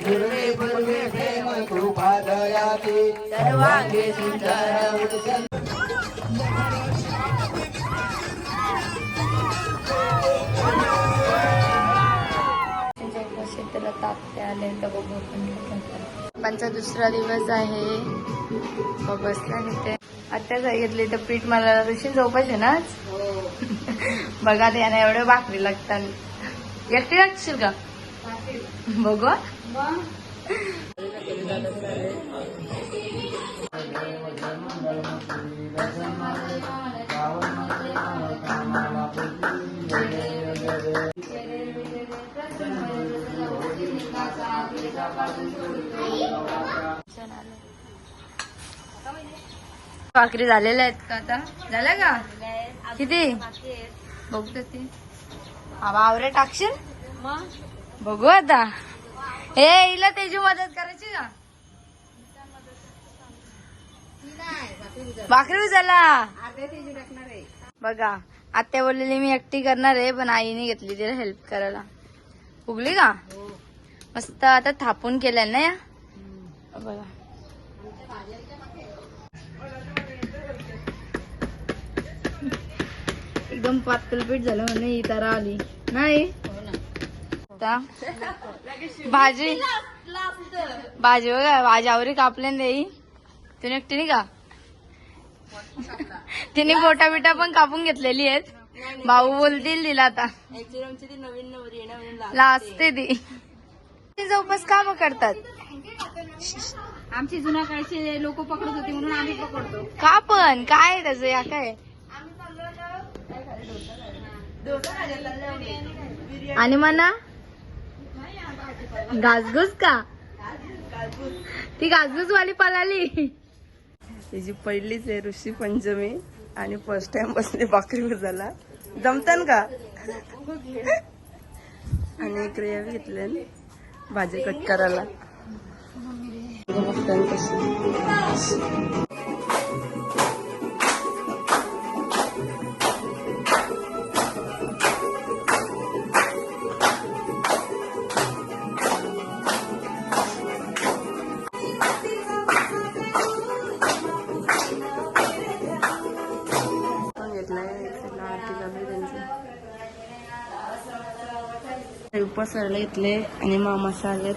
पूर्वे पूर्वे प्रेम कृपा दयाती सर्वांगे सुंदर त्याला तात्या आले तर बघू. पप्पांचा दुसरा दिवस आहे तो बसला इथे आत्या सांगितली तर पीठ मला ऋषी झोपायचे ना आज? बघा ते यांना एवढे भाकरी लागतात एकटी लागशील का बघू भाकरी झालेल्या आहेत का आता? झाल्या का? किती? बघतो ती. आवरे टाकशील? बघू आता. हे हिला त्याची मदत करायची का? भाकरी झाला बघा आत्या बोललेली मी एकटी करणार आहे पण आईने घेतली तिला हेल्प करायला. उगली का? मस्त आता थापून केलंय ना या? बघा. एकदम पातळ पीठ झालं म्हणून ही तारा आली. नाही. आता भाजी. भाजी बघा भाजी आवरी कापल्या नाही तुम्ही एकटी का? तिने बोटा बिटा पण कापून घेतलेली आहेत. भाऊ बोलतील तिला आता. लाजते ती ती. जवळपास काम करतात. आमची जुन्या काळचे लोक पकडत होते म्हणून आम्ही पकडतो. का पण? काय आहे त्याचं या काय? आणि म्हणा घासघूस का? ती घासघूस वाली पळाली. हिची पहिलीच आहे ऋषी पंचमी आणि फर्स्ट टाइम बसले भाकरी भजाला जमतन का? आणि क्रिया घेतले भाजी कट करायला. उपवासाला घेतले आणि मामासा आलेत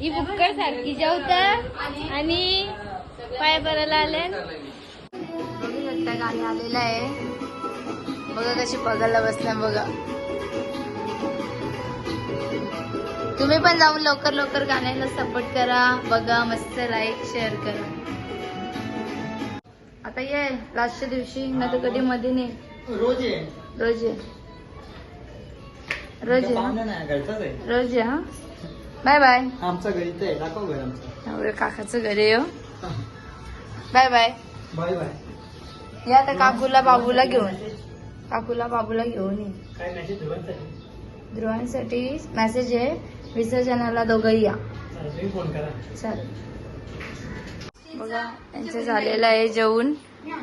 ही बुक्कड सारखी जेवत आणि पाय भरायला आले. बघू शकता गाणी आलेलं आहे. बघा कशी बघायला बसल्या बघा. तुम्ही पण जाऊन लवकर लवकर गाण्याला सपोर्ट करा. बघा मस्त लाईक शेअर करा. आता ये लास्टच्या दिवशी ना तर कधी मध्ये नाही. रोज. रोज. रोज रोज हा. Bye bye. आमचं घरीच आहे दाखव घर आमचं. काकाचं घर आहे हो. Bye bye. Bye bye. या आता काकूला बाबूला घेऊन. काकूला बाबूला घेऊन ये. ध्रुवांसाठी मेसेज आहे विसर्जनाला दोघंही या. चालेल बघा त्यांचं झालेलं आहे जेवून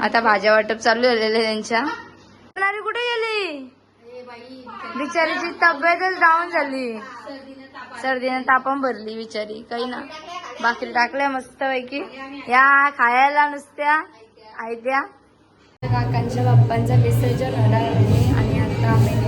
आता भाज्या वाटप चालू झालेलं आहे त्यांच्या. बिचारीची तब्येतच डाऊन झाली. सर्दीने तापम भरली बिचारी काही ना. बाकी टाकल्या मस्त पैकी या खायला नुसत्या. आयत्या. काकांच्या बाप्पांचा विसर्जन होणार आणि आता आम्ही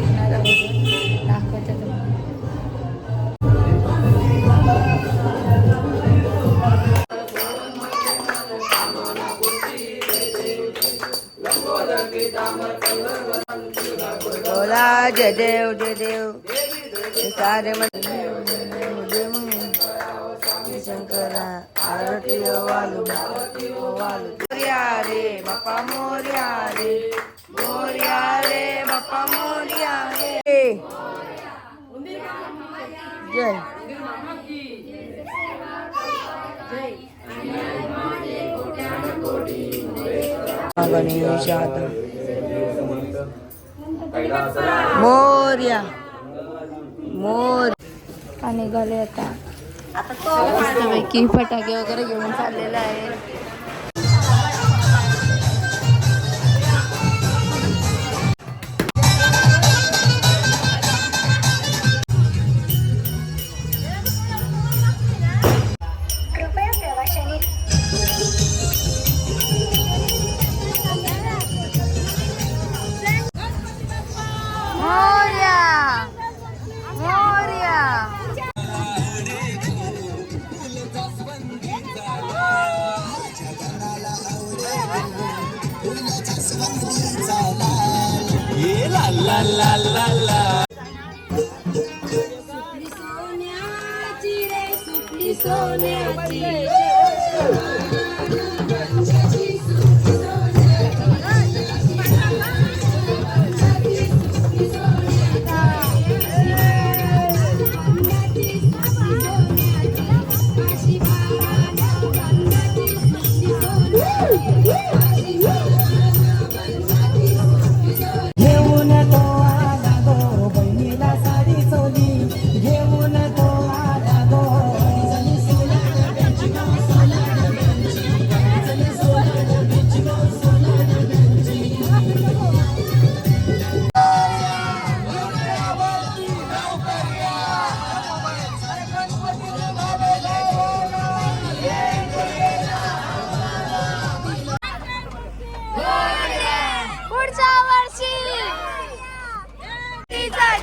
जय देव जय देव. हे सारे शंकरा आरती वालू वालू मोर्या रे बापा मोर्या रे. मोर्या रे बापा मोर्या रे. जय. गणेश मोर्या. मोर का निघाले आता? मस्तपैकी फटाके वगैरे घेऊन चाललेलं आहे.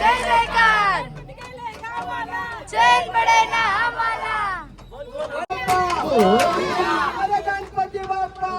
जय जयकार. चैन पडे ना आम्हाला गणपती बाप्पा.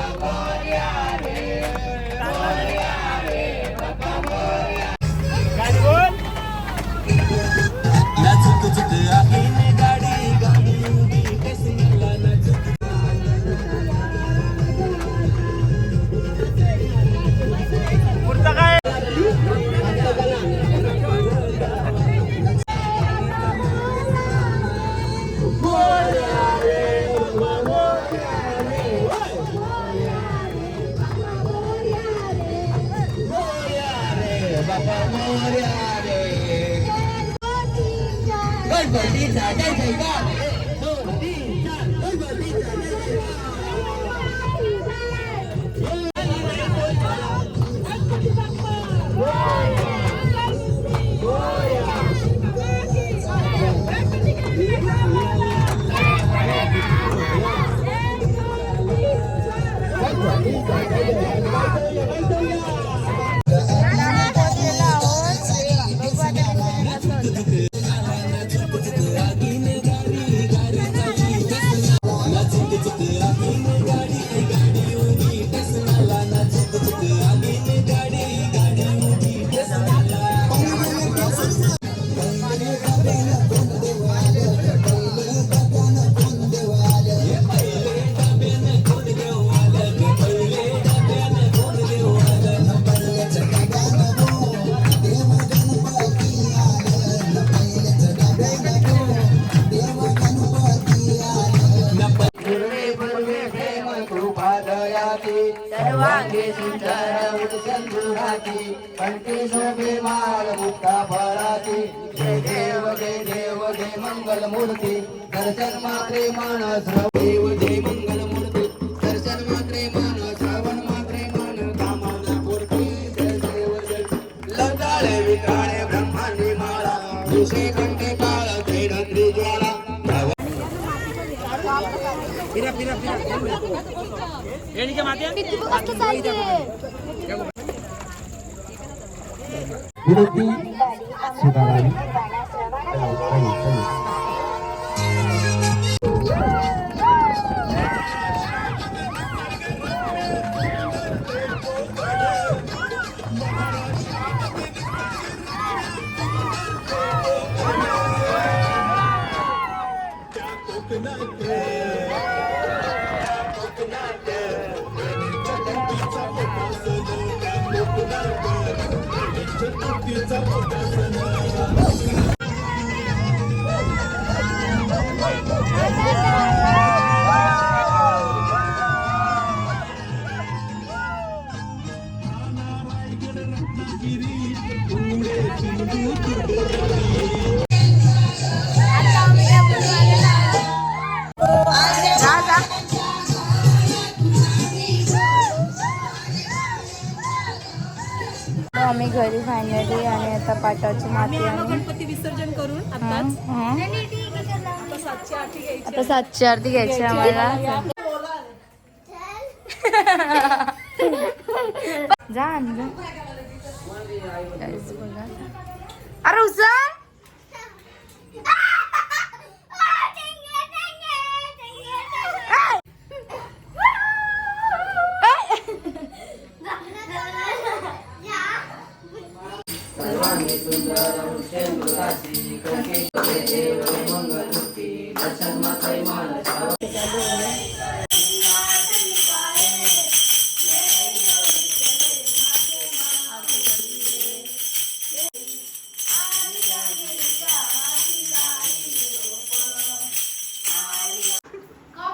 Lord. वांगे सुंदर सिंधुराची कंठी शोभे माल मुक्ता फळाची जय देव जय देव जय मंगल मूर्ती दर्शन मात्रे मान देव जय मंगल मूर्ती दर्शन मात्रे मान श्रवण मात्रे मान कामाना पूर्ती जय देव जय लताळे विकाळे ब्रह्मांडी माळा विषय कंठे বিরোধী आम्ही घरी फायनली आणि आता पाटाची माती आणि गणपती विसर्जन करून. आता सातशे आठी घ्यायची आता सातशे आरती घ्यायची जा आणि जा Guys, बघा.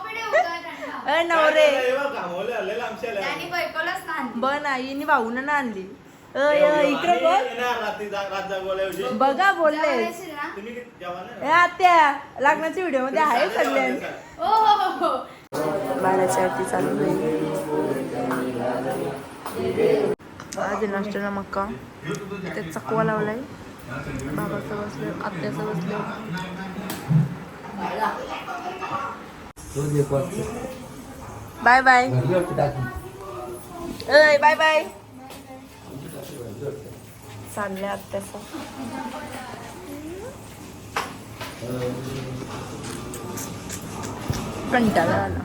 अरे उचल अरे नवरे बन आईने भाऊन ना आणली. अय अय, इकडे बघ बघा बोलले. ए आत्या लग्नाच्या व्हिडिओमध्ये आहे कल्याण. बाळाची आरती चालू होईल आज नाश्त्याला मक्का. इथे चकवा लावलाय. बाबाचं बसले आत्याचं बसले. Bye bye. अय बाय बाय. चाललंय आत्याचं कंटाळा आला.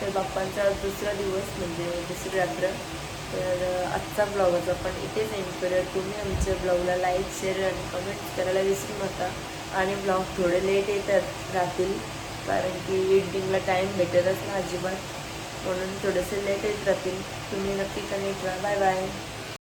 तर बाप्पांचा दुसरा दिवस म्हणजे दुसरी रात्र. तर आजचा ब्लॉगच आपण इथेच एंड करूया तुम्ही आमच्या ब्लॉगला लाईक शेअर आणि कमेंट करायला विसरू नका. आणि ब्लॉग थोडे लेट येतात राहतील कारण की एडिटिंगला टाईम भेटतच ना अजिबात. म्हणून थोडेसे लेट येत राहतील तुम्ही नक्की कनेक्ट बाय बाय